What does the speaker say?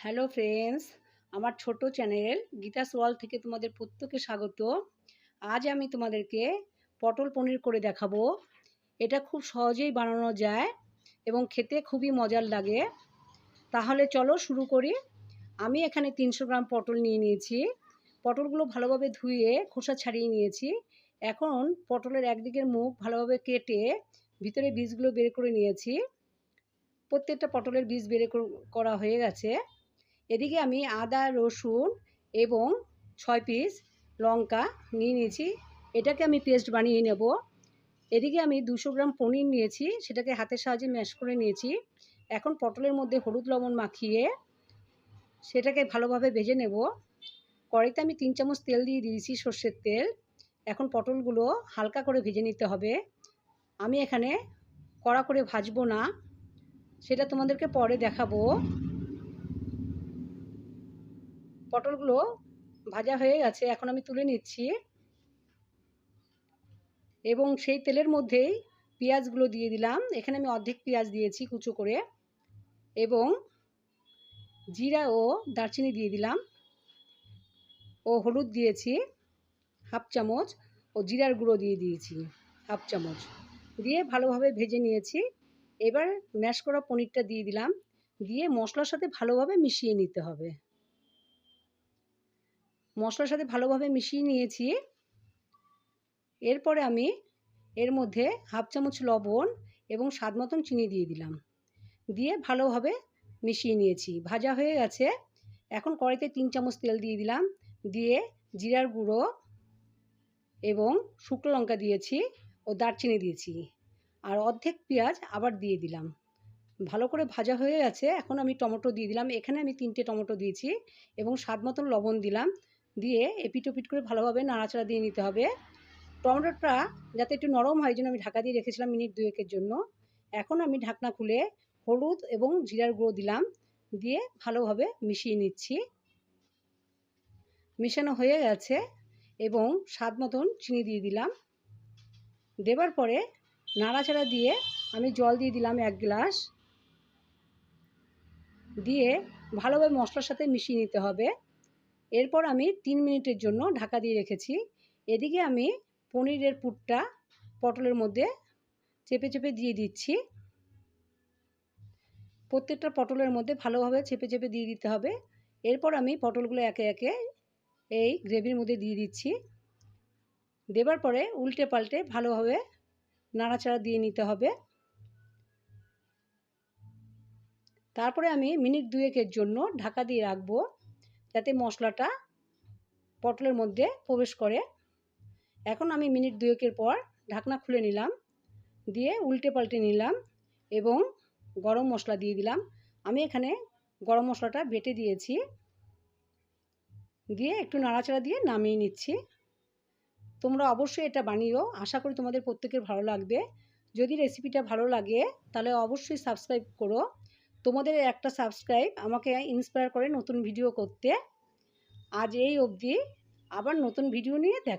Hello friends, আমার ছোট channel Gita's ওয়াল থেকে তোমাদের প্রত্যেকে স্বাগত। আজ আমি তোমাদেরকে পটল পনির করে দেখাবো। এটা খুব সহজেই বানানো যায় এবং খেতে খুবই মজার লাগে। তাহলে চলো শুরু করি। আমি এখানে তিনশো গ্রাম পটল নিয়ে নিয়েছি। পটলগুলো ভালোভাবে ধুয়ে খোসা ছাড়িয়ে নিয়েছি। এখন পটলের একদিকের মুখ ভালোভাবে কেটে ভিতরে বীজগুলো বের করে নিয়েছি। প্রত্যেকটা পটলের বীজ বের করা হয়ে গেছে। এদিকে আমি আদা, রসুন এবং ছয় পিস লঙ্কা নিয়ে নিয়েছি। এটাকে আমি পেস্ট বানিয়ে নেব। এদিকে আমি দুশো গ্রাম পনির নিয়েছি, সেটাকে হাতের সাহায্যে ম্যাশ করে নিয়েছি। এখন পটলের মধ্যে হলুদ লবণ মাখিয়ে সেটাকে ভালোভাবে ভেজে নেব। কড়াইতে আমি তিন চামচ তেল দিয়ে দিয়েছি সর্ষের তেল। এখন পটলগুলো হালকা করে ভেজে নিতে হবে। আমি এখানে কড়া করে ভাজবো না, সেটা তোমাদেরকে পরে দেখাবো। পটলগুলো ভাজা হয়ে গেছে, এখন আমি তুলে নিচ্ছি। এবং সেই তেলের মধ্যেই পেঁয়াজগুলো দিয়ে দিলাম। এখানে আমি অর্ধেক পেঁয়াজ দিয়েছি কুচো করে। এবং জিরা ও দারচিনি দিয়ে দিলাম। ও হলুদ দিয়েছি, হাফ চামচ। ও জিরার গুঁড়ো দিয়ে দিয়েছি, হাফ চামচ। দিয়ে ভালোভাবে ভেজে নিয়েছি। এবার ম্যাশ করা পনিরটা দিয়ে দিলাম। দিয়ে মশলার সাথে ভালোভাবে মিশিয়ে নিতে হবে। মশলার সাথে ভালোভাবে মিশিয়ে নিয়েছি। এরপরে আমি এর মধ্যে হাফ চামচ লবণ এবং স্বাদ মতন চিনি দিয়ে দিলাম। দিয়ে ভালোভাবে মিশিয়ে নিয়েছি। ভাজা হয়ে গেছে। এখন কড়াইতে তিন চামচ তেল দিয়ে দিলাম। দিয়ে জিরার গুঁড়ো এবং শুকনো লঙ্কা দিয়েছি ও দারচিনি দিয়েছি। আর অর্ধেক পেঁয়াজ আবার দিয়ে দিলাম। ভালো করে ভাজা হয়ে গেছে। এখন আমি টমেটো দিয়ে দিলাম। এখানে আমি তিনটে টমেটো দিয়েছি এবং স্বাদ মতন লবণ দিলাম। দিয়ে এপিট ওপিট করে ভালোভাবে নাড়াচাড়া দিয়ে নিতে হবে। টমেটোটা যাতে একটু নরম হয় জন্য আমি ঢাকা দিয়ে রেখেছিলাম মিনিট দুয়েকের জন্য। এখন আমি ঢাকনা খুলে হলুদ এবং জিরার গুঁড়ো দিলাম, দিয়ে ভালোভাবে মিশিয়ে নিচ্ছি। মিশানো হয়ে গেছে এবং স্বাদ মতন চিনি দিয়ে দিলাম। দেবার পরে নাড়াচাড়া দিয়ে আমি জল দিয়ে দিলাম এক গ্লাস। দিয়ে ভালোভাবে মশলার সাথে মিশিয়ে নিতে হবে। এরপর আমি তিন মিনিটের জন্য ঢাকা দিয়ে রেখেছি। এদিকে আমি পনিরের পুরটা পটলের মধ্যে চেপে চেপে দিয়ে দিচ্ছি। প্রত্যেকটা পটলের মধ্যে ভালোভাবে চেপে চেপে দিয়ে দিতে হবে। এরপর আমি পটলগুলো একে একে এই গ্রেভির মধ্যে দিয়ে দিচ্ছি। দেবার পরে উল্টে পাল্টে ভালোভাবে নাড়াচাড়া দিয়ে নিতে হবে। তারপরে আমি মিনিট দুয়েকের জন্য ঢাকা দিয়ে রাখব। যাতে মশলাটা পটলের মধ্যে প্রবেশ করে। এখন আমি মিনিট দুয়েকের পর ঢাকনা খুলে নিলাম, দিয়ে উল্টে পাল্টে নিলাম এবং গরম মশলা দিয়ে দিলাম। আমি এখানে গরম মশলাটা বেটে দিয়েছি, দিয়ে একটু নাড়াচাড়া দিয়ে নামিয়ে নিচ্ছি। তোমরা অবশ্যই এটা বানিও আশা করি তোমাদের প্রত্যেকের ভালো লাগবে। যদি রেসিপিটা ভালো লাগে, তাহলে অবশ্যই সাবস্ক্রাইব করো। তোমাদের একটা সাবস্ক্রাইব আমাকে ইন্সপায়ার করে নতুন ভিডিও করতে। আজ এই অবধি। আবার নতুন ভিডিও নিয়ে দেখা